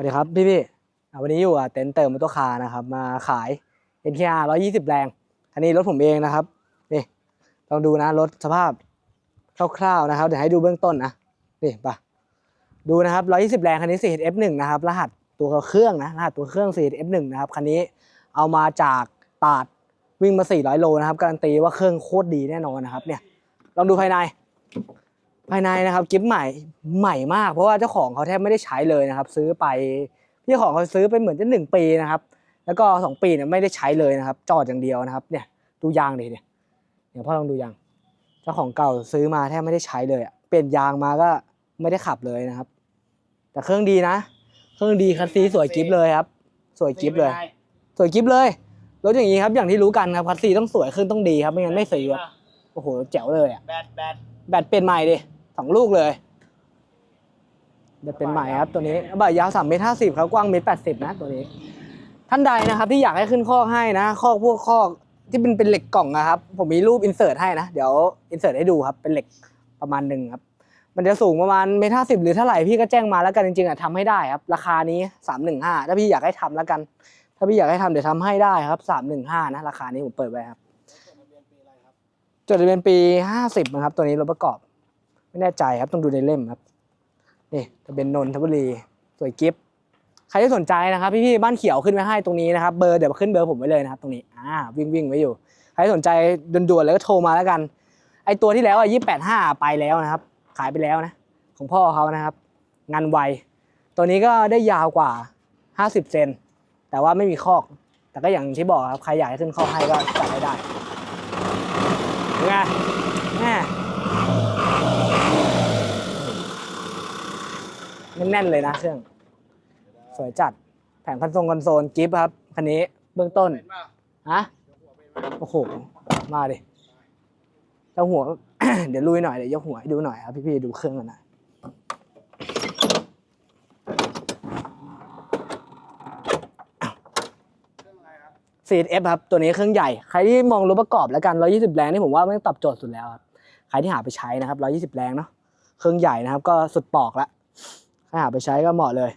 วัสดีครับพี่พี่วันนี้อยู่กับเต็นท์เติมมอเตอร์คาร์นะครับ มาขาย NTR 120 แรงคันนี้รถผมเองนะครับ นี่ลองดูนะรถสภาพคร่าวๆนะครับ เดี๋ยวให้ดูเบื้องต้นนะ นี่ปะดูนะครับ 120 แรงคันนี้ 4F1 นะครับ รหัสตัวเครื่องนะ รหัสตัวเครื่อง 4F1 นะครับ คันนี้เอามาจากตาดวิ่งมา 400 โลนะครับ การันตีว่าเครื่องโคตรดีแน่นอนนะครับ เนี่ย ลองดูภายใน ภายในนะครับกิฟต์ใหม่ใหม่มาก เพราะว่าเจ้าของเขาแทบไม่ได้ใช้เลยนะครับ ซื้อไปพี่ของเขาซื้อไปเหมือนจะหนึ่งปีนะครับ แล้วก็สองปีเนี่ยไม่ได้ใช้เลยนะครับ จอดอย่างเดียวนะครับ เนี่ยดูยางดิเนี่ยเดี๋ยวพ่อลองดูยาง เจ้าของเก่าซื้อมาแทบไม่ได้ใช้เลยอะเปลี่ยนยางมาก็ไม่ได้ขับเลยนะครับ แต่เครื่องดีนะ เครื่องดีคันซีสวยกิฟต์เลยครับ สวยกิฟต์เลย สวยกิฟต์เลยรถอย่างนี้ครับอย่างที่รู้กันครับคันซีต้องสวยเครื่องต้องดีครับไม่งั้นไม่ซื้อครับโอ้โหแจ๋วเลยอะแบตแบตแบตเป็นใหม่ดิ สองลูกเลยแบตเป็นใหม่ครับตัวนี้บะยาวสามเมตรห้าสิบครับกว้างเมตรแปดสิบนะตัวนี้ ท่านใดนะครับที่อยากให้ขึ้นข้อกให้นะข้อกพวกข้อกที่เป็นเป็นเหล็กกล่องนะครับ ผมมีรูปอินเสิร์ตให้นะ เดี๋ยวอินเสิร์ตให้ดูครับ เป็นเหล็กประมาณหนึ่งครับ มันจะสูงประมาณเมตรห้าสิบหรือเท่าไหร่พี่ก็แจ้งมาแล้วกันจริงๆอะทำให้ได้ครับ ราคานี้สามหนึ่งห้าถ้าพี่อยากให้ทำแล้วกัน ถ้าพี่อยากให้ทำเดี๋ยวทำให้ได้ครับสามหนึ่งห้านะราคานี้ผมเปิดไว้ครับจดทะเบียนปีห้าสิบนะครับ ตัวนี้รถประกอบ ไม่แน่ใจครับต้องดูในเล่มครับนี่ทะเบียนนนทบุรีสวยกิฟต์ใครที่สนใจนะครับพี่ๆบ้านเขียวขึ้นไว้ให้ตรงนี้นะครับเบอร์เดี๋ยวขึ้นเบอร์ผมไว้เลยนะครับตรงนี้อ่าวิ่งวิ่งไว้อยู่ใครที่สนใจด่วนๆเลยก็โทรมาแล้วกันไอตัวที่แล้วอะยี่แปดห้าไปแล้วนะครับ ขายไปแล้วนะของพ่อเขานะครับ งานไวตัวนี้ก็ได้ยาวกว่าห้าสิบเซนแต่ว่าไม่มีคอก แต่ก็อย่างที่บอกครับใครอยากให้ขึ้นคอกให้ก็จัดให้ได้ไงแม่ แน่นๆเลยนะเครื่อง สวยจัด แผงคอนโซลคอนโซลกิฟต์ครับคันนี้เบื้องต้นเป็นป่ะฮะโอ้โห มาดิเจ้าหัว เดี๋ยวลุยหน่อยเดี๋ยวยกหัวให้ดูหน่อยครับพี่ๆดูเครื่องกันน่อยซีดเอฟครับตัวนี้เครื่องใหญ่ ใครที่มองรถประกอบแล้วกัน 120 แรงนี่ผมว่ามันตอบโจทย์สุดแล้วครับ ใครที่หาไปใช้นะครับ 120 แรงเนาะเครื่องใหญ่นะครับ ก็สุดปอกละ ใครหาไปใช้ก็เหมาะเลย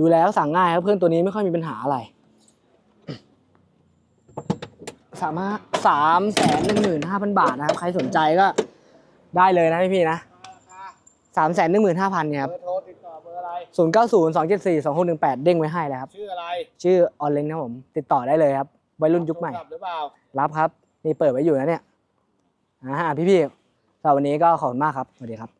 ดูแล้วสั่งง่ายครับเครื่องตัวนี้ไม่ค่อยมีปัญหาอะไรสามารถสามแสนหนึ่งหมื่นห้าพันบาทนะครับ ใครสนใจก็ได้เลยนะพี่พี่ๆนะราคาสามแสนหนึ่งหมื่นห้าพันเนี่ยครับเบอร์โทรติดต่อเบอร์อะไรศูนย์เก้าศูนย์สองเจ็ดสี่สองหกหนึ่งแปดเด้งไว้ให้แล้วครับ ชื่ออะไร ชื่อออนเลนครับผม ติดต่อได้เลยครับวัยรุ่นยุคใหม่โทรศัพท์หรือเปล่า รับครับ นี่เปิดไว้อยู่นะเนี่ยอ่าพี่พี่ๆสำหรับวันนี้ก็ขอบคุณมากครับสวัสดีครับ